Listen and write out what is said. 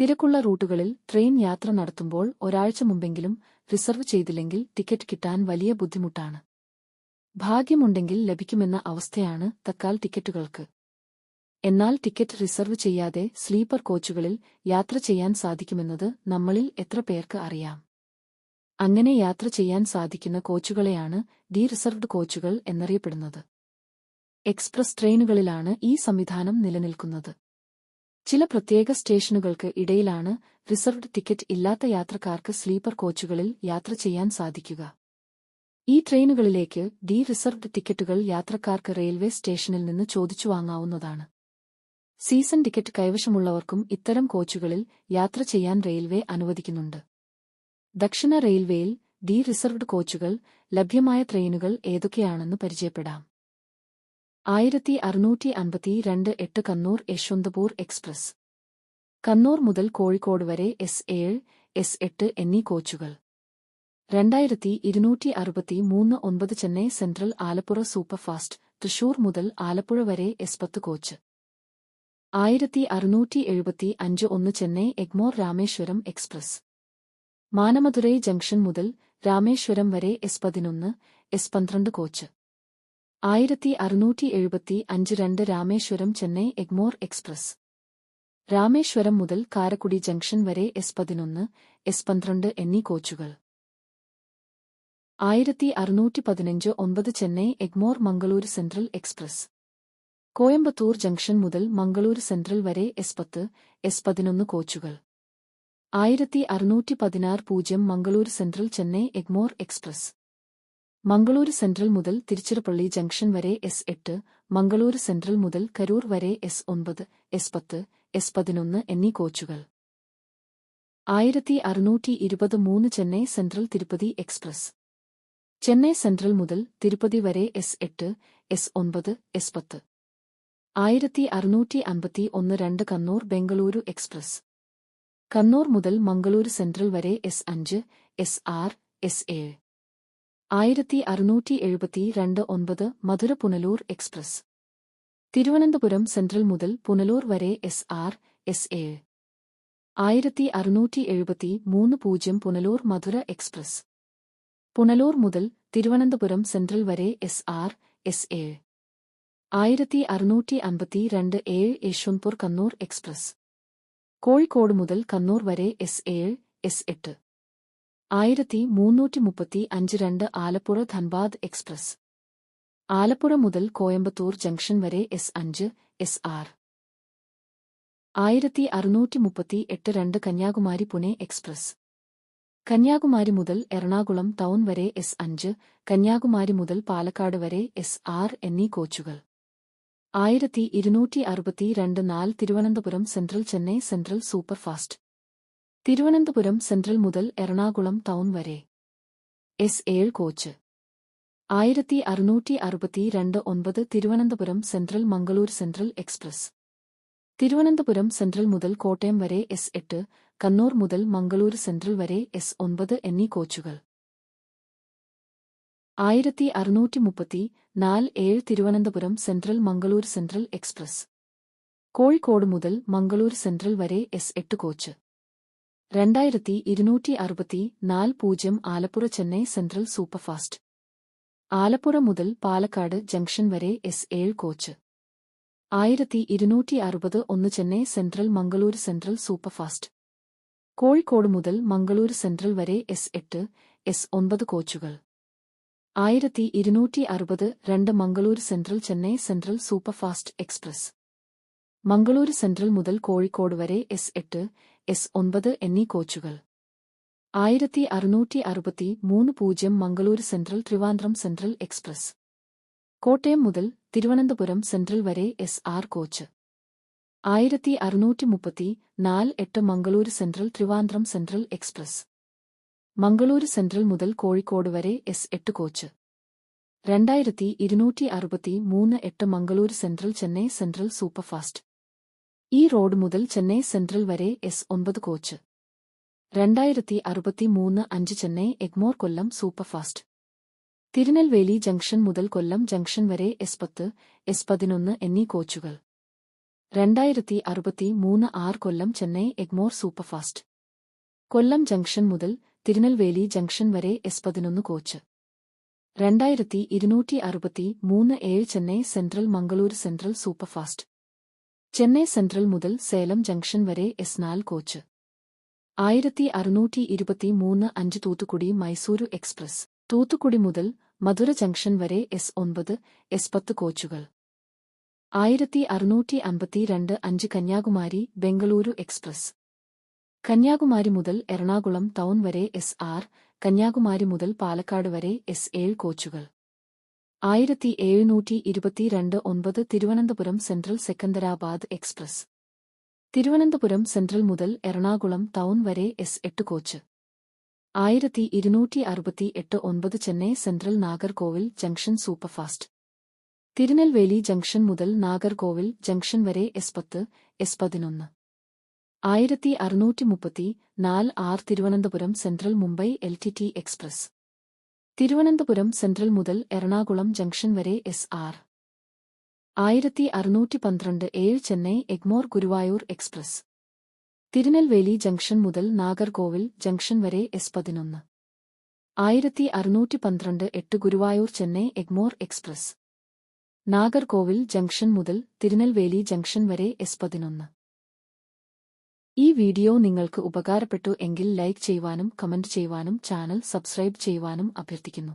തിരക്കുള്ള റൂട്ടുകളിൽ ട്രെയിൻ യാത്ര നടത്തുമ്പോൾ ഒരാഴ്ച മുമ്പെങ്കിലും റിസർവ് ചെയ്തില്ലെങ്കിൽ ടിക്കറ്റ് കിട്ടാൻ വലിയ ബുദ്ധിമുട്ടാണ്. ഭാഗ്യമുണ്ടെങ്കിൽ ലഭിക്കുമെന്ന അവസ്ഥയാണ് തക്കാൽ ടിക്കറ്റുകൾക്ക്. എന്നാൽ ടിക്കറ്റ് റിസർവ് ചെയ്യാതെ സ്ലീപ്പർ കോച്ചുകളിൽ യാത്ര ചെയ്യാൻ സാധിക്കുമെന്നത് നമ്മളിൽ എത്ര പേർക്ക് അറിയാം? അങ്ങനെ യാത്ര ചെയ്യാൻ സാധിക്കുന്ന കോച്ചുകളെയാണ് ഡി റിസർവ്ഡ് കോച്ചുകൾ എന്നറിയപ്പെടുന്നത്. എക്സ്പ്രസ് ട്രെയിനുകളിലാണ് ഈ സംവിധാനം നിലനിൽക്കുന്നത്. ചില പ്രത്യേക സ്റ്റേഷനുകൾക്ക് ഇടയിലാണ് റിസർവ്ഡ് ടിക്കറ്റ് ഇല്ലാത്ത യാത്രക്കാർക്ക് സ്ലീപ്പർ കോച്ചുകളിൽ യാത്ര ചെയ്യാൻ സാധിക്കുക. ഈ ട്രെയിനുകളിലേക്ക് ഡി റിസർവ്ഡ് ടിക്കറ്റുകൾ യാത്രക്കാർക്ക് റെയിൽവേ സ്റ്റേഷനിൽ നിന്ന് ചോദിച്ചു വാങ്ങാവുന്നതാണ്. സീസൺ ടിക്കറ്റ് കൈവശമുള്ളവർക്കും ഇത്തരം കോച്ചുകളിൽ യാത്ര ചെയ്യാൻ റെയിൽവേ അനുവദിക്കുന്നുണ്ട്. ദക്ഷിണ റെയിൽവേയിൽ ഡി റിസർവ്ഡ് കോച്ചുകൾ ലഭ്യമായ ട്രെയിനുകൾ ഏതൊക്കെയാണെന്ന് പരിചയപ്പെടാം. ആയിരത്തി അറുന്നൂറ്റി അൻപത്തി രണ്ട് എട്ട് കണ്ണൂർ യശ്വന്തപൂർ എക്സ്പ്രസ്. കണ്ണൂർ മുതൽ കോഴിക്കോട് വരെ എസ് ഏഴ് എസ് എട്ട് എന്നീ കോച്ചുകൾ. രണ്ടായിരത്തി ഇരുന്നൂറ്റി അറുപത്തി മൂന്ന് ഒൻപത് ചെന്നൈ സെൻട്രൽ ആലപ്പുഴ സൂപ്പർഫാസ്റ്റ് തൃശൂർ മുതൽ ആലപ്പുഴ വരെ എസ് പത്ത് കോച്ച്. ആയിരത്തി അറുന്നൂറ്റി എഴുപത്തി അഞ്ച് ഒന്ന് ചെന്നൈ എഗ്മോർ രാമേശ്വരം എക്സ്പ്രസ്. മാനമധുരൈ ജംഗ്ഷൻ മുതൽ രാമേശ്വരം വരെ എസ് പതിനൊന്ന് എസ് പന്ത്രണ്ട് കോച്ച്. ആയിരത്തി അറുന്നൂറ്റി എഴുപത്തി അഞ്ച് രണ്ട് രാമേശ്വരം ചെന്നൈ എഗ്മോർ എക്സ്പ്രസ്. രാമേശ്വരം മുതൽ കാരക്കുടി ജംഗ്ഷൻ വരെ എസ് പതിനൊന്ന് എസ് പന്ത്രണ്ട് എന്നീ കോച്ചുകൾ. ആയിരത്തി അറുന്നൂറ്റി പതിനഞ്ച് ഒൻപത് Chennai Egmore Mangaluru central express. Coimbatore junction മുതൽ മംഗളൂരു സെൻട്രൽ വരെ എസ് പത്ത് എസ് പതിനൊന്ന് കോച്ചുകൾ. ആയിരത്തി അറുന്നൂറ്റി പതിനാറ് പൂജ്യം Mangaluru central Chennai Egmore express. Mangaluru central മുതൽ തിരുച്ചിറപ്പള്ളി ജംഗ്ഷൻ വരെ എസ് എട്ട് മംഗളൂരു സെൻട്രൽ മുതൽ കരൂർ വരെ എസ് ഒൻപത് എസ് പത്ത് എസ് പതിനൊന്ന് എന്നീ കോച്ചുകൾ. ആയിരത്തി അറുന്നൂറ്റി ഇരുപത് മൂന്ന് Chennai central Tirupati express. Chennai central മുതൽ തിരുപ്പതി വരെ എസ് എട്ട് എസ് ഒൻപത് എസ് പത്ത്. ആയിരത്തി അറുന്നൂറ്റി അമ്പത്തി ഒന്ന് രണ്ട് കണ്ണൂർ ബംഗളൂരു എക്സ്പ്രസ്. കണ്ണൂർ മുതൽ മംഗളൂരു സെൻട്രൽ വരെ എസ് അഞ്ച് എസ് ആർ എസ് ഏഴ്. ആയിരത്തി അറുന്നൂറ്റി എഴുപത്തി രണ്ട് ഒൻപത് മധുര പുനലൂർ എക്സ്പ്രസ്. തിരുവനന്തപുരം സെൻട്രൽ മുതൽ പുനലൂർ വരെ എസ് ആർ എസ് ഏഴ് ആയിരത്തി അറുന്നൂറ്റി എഴുപത്തി മൂന്ന് പൂജ്യം പുനലൂർ മധുര എക്സ്പ്രസ്. പുനലൂർ മുതൽ തിരുവനന്തപുരം സെൻട്രൽ വരെ എസ് ആർ എസ് എ ആയിരത്തി അറുന്നൂറ്റി അൻപത്തി രണ്ട് ഏഴ് യശ്വന്ത്പൂർ കണ്ണൂർ എക്സ്പ്രസ്. കോഴിക്കോട് മുതൽ കണ്ണൂർ വരെ എസ് ഏഴ് എസ് എട്ട്. ആയിരത്തി മൂന്നൂറ്റി മുപ്പത്തി അഞ്ച് രണ്ട് ആലപ്പുഴ ധൻബാദ് എക്സ്പ്രസ്. ആലപ്പുഴ മുതൽ കോയമ്പത്തൂർ ജംഗ്ഷൻ വരെ എസ് അഞ്ച് എസ് ആർ ആയിരത്തി അറുന്നൂറ്റി മുപ്പത്തി എട്ട് രണ്ട് കന്യാകുമാരി പുനെ എക്സ്പ്രസ്. കന്യാകുമാരി മുതൽ എറണാകുളം ടൗൺ വരെ എസ് അഞ്ച് കന്യാകുമാരി മുതൽ പാലക്കാട് വരെ എസ് ആർ എന്നീ കോച്ചുകൾ. ആയിരത്തി ഇരുന്നൂറ്റി അറുപത്തി രണ്ട് നാല് Thiruvananthapuram central Chennai central superfast. Thiruvananthapuram central മുതൽ എറണാകുളം ടൗൺ വരെ. എസ് ഏഴ് കോച്ച്. ആയിരത്തി അറുന്നൂറ്റി അറുപത്തി രണ്ട് ഒൻപത് Thiruvananthapuram central Mangalore central express. Thiruvananthapuram central മുതൽ കോട്ടയം വരെ എസ് എട്ട് കണ്ണൂർ മുതൽ മംഗളൂരു സെൻട്രൽ വരെ എസ് ഒൻപത് എന്നീ കോച്ചുകൾ. ആയിരത്തി അറുന്നൂറ്റി മുപ്പത്തി നാല് ഏഴ് Thiruvananthapuram central Mangalore central express. Kozhikode മുതൽ മംഗളൂർ സെൻട്രൽ വരെ എസ് എട്ട് കോച്ച്. രണ്ടായിരത്തി ഇരുന്നൂറ്റി അറുപത്തി നാല് പൂജ്യം ആലപ്പുഴ ചെന്നൈ സെൻട്രൽ സൂപ്പർഫാസ്റ്റ്. ആലപ്പുഴ മുതൽ പാലക്കാട് ജംഗ്ഷൻ വരെ എസ് ഏഴ് കോച്ച്. ആയിരത്തി ഇരുന്നൂറ്റി അറുപത് ഒന്ന് Chennai central Mangaluru central superfast. Kozhikode മുതൽ മംഗളൂരു സെൻട്രൽ വരെ എസ് എട്ട് എസ് ഒൻപത് കോച്ചുകൾ. ആയിരത്തി ഇരുന്നൂറ്റി അറുപത് രണ്ട് Mangaluru central Chennai central superfast express. Mangaluru central മുതൽ കോഴിക്കോട് വരെ എസ് എട്ട് എസ് ഒൻപത് എന്നീ കോച്ചുകൾ. ആയിരത്തി അറുന്നൂറ്റി അറുപത്തി മൂന്ന് പൂജ്യം Mangaluru central Trivandrum central express. Kottayam മുതൽ തിരുവനന്തപുരം സെൻട്രൽ വരെ എസ് ആർ കോച്ച്. ആയിരത്തി അറുന്നൂറ്റി മുപ്പത്തി നാല് എട്ട് Mangaluru central Trivandrum central express. Mangaluru central മുതൽ കോഴിക്കോട് വരെ എസ് എട്ട് കോച്ച്. രണ്ടായിരത്തി ഇരുന്നൂറ്റി അറുപത്തി മൂന്ന് എട്ട് Mangaluru central Chennai central superfast. Erode മുതൽ ചെന്നൈ സെൻട്രൽ വരെ എസ് ഒൻപത് കോച്ച്. രണ്ടായിരത്തി അറുപത്തി മൂന്ന് അഞ്ച് ചെന്നൈ എഗ്മോർ കൊല്ലം സൂപ്പർഫാസ്റ്റ്. തിരുനെൽവേലി ജംഗ്ഷൻ മുതൽ കൊല്ലം ജംഗ്ഷൻ വരെ എസ് പത്ത് എസ് പതിനൊന്ന് എന്നീ കോച്ചുകൾ. രണ്ടായിരത്തി അറുപത്തി മൂന്ന് ആറ് കൊല്ലം ചെന്നൈ എഗ്മോർ സൂപ്പർഫാസ്റ്റ്. കൊല്ലം ജംഗ്ഷൻ മുതൽ തിരുനെൽവേലി ജംഗ്ഷൻ വരെ എസ് പതിനൊന്ന് കോച്ച്. രണ്ടായിരത്തി ഇരുന്നൂറ്റി അറുപത്തി മൂന്ന് ഏഴ് Chennai central Mangaluru central superfast. Chennai central മുതൽ സേലം ജംഗ്ഷൻ വരെ എസ് നാൽ കോച്ച്. ആയിരത്തി അറുന്നൂറ്റി ഇരുപത്തി മൂന്ന് അഞ്ച് തൂത്തുക്കുടി മൈസൂരു എക്സ്പ്രസ്. തൂത്തുക്കുടി മുതൽ മധുര ജംഗ്ഷൻ വരെ എസ് ഒൻപത് എസ് പത്ത് കോച്ചുകൾ. ആയിരത്തി അറുന്നൂറ്റി അൻപത്തിരണ്ട് അഞ്ച് കന്യാകുമാരി ബംഗളൂരു എക്സ്പ്രസ്. കന്യാകുമാരി മുതൽ എറണാകുളം ടൗൺ വരെ എസ് ആർ കന്യാകുമാരി മുതൽ പാലക്കാട് വരെ എസ് ഏഴ് കോച്ചുകൾ. ആയിരത്തി എഴുന്നൂറ്റി ഇരുപത്തിരണ്ട് ഒൻപത് Thiruvananthapuram central Secunderabad express. Thiruvananthapuram central മുതൽ എറണാകുളം ടൗൺ വരെ എസ് എട്ട് കോച്ച്. ആയിരത്തി ഇരുന്നൂറ്റി അറുപത്തി എട്ട് ഒൻപത് Chennai central Nagercoil junction superfast. Tirunelveli junction മുതൽ നാഗർകോവിൽ ജംഗ്ഷൻ വരെ എസ് പത്ത് എസ് പതിനൊന്ന്. ആയിരത്തി അറുന്നൂറ്റി മുപ്പത്തി നാല് R Thiruvananthapuram central Mumbai L T T express. Thiruvananthapuram central മുതൽ എറണാകുളം ജംഗ്ഷൻ വരെ എസ് ആർ ആയിരത്തി അറുന്നൂറ്റി പന്ത്രണ്ട് ഏഴ് ചെന്നൈ എഗ്മോർ ഗുരുവായൂർ എക്സ്പ്രസ്. തിരുനെൽവേലി ജംഗ്ഷൻ മുതൽ നാഗർകോവിൽ ജംഗ്ഷൻ വരെ എസ് പതിനൊന്ന്. ആയിരത്തി അറുന്നൂറ്റി പന്ത്രണ്ട് എട്ട് ഗുരുവായൂർ ചെന്നൈ എഗ്മോർ എക്സ്പ്രസ്. നാഗർകോവിൽ ജംഗ്ഷൻ മുതൽ തിരുനെൽവേലി ജംഗ്ഷൻ വരെ എസ് പതിനൊന്ന്. ഈ വീഡിയോ നിങ്ങൾക്ക് ഉപകാരപ്പെട്ടു എങ്കിൽ ലൈക്ക് ചെയ്യുവാനും കമന്റ് ചെയ്യുവാനും ചാനൽ സബ്സ്ക്രൈബ് ചെയ്യുവാനും അഭ്യർത്ഥിക്കുന്നു.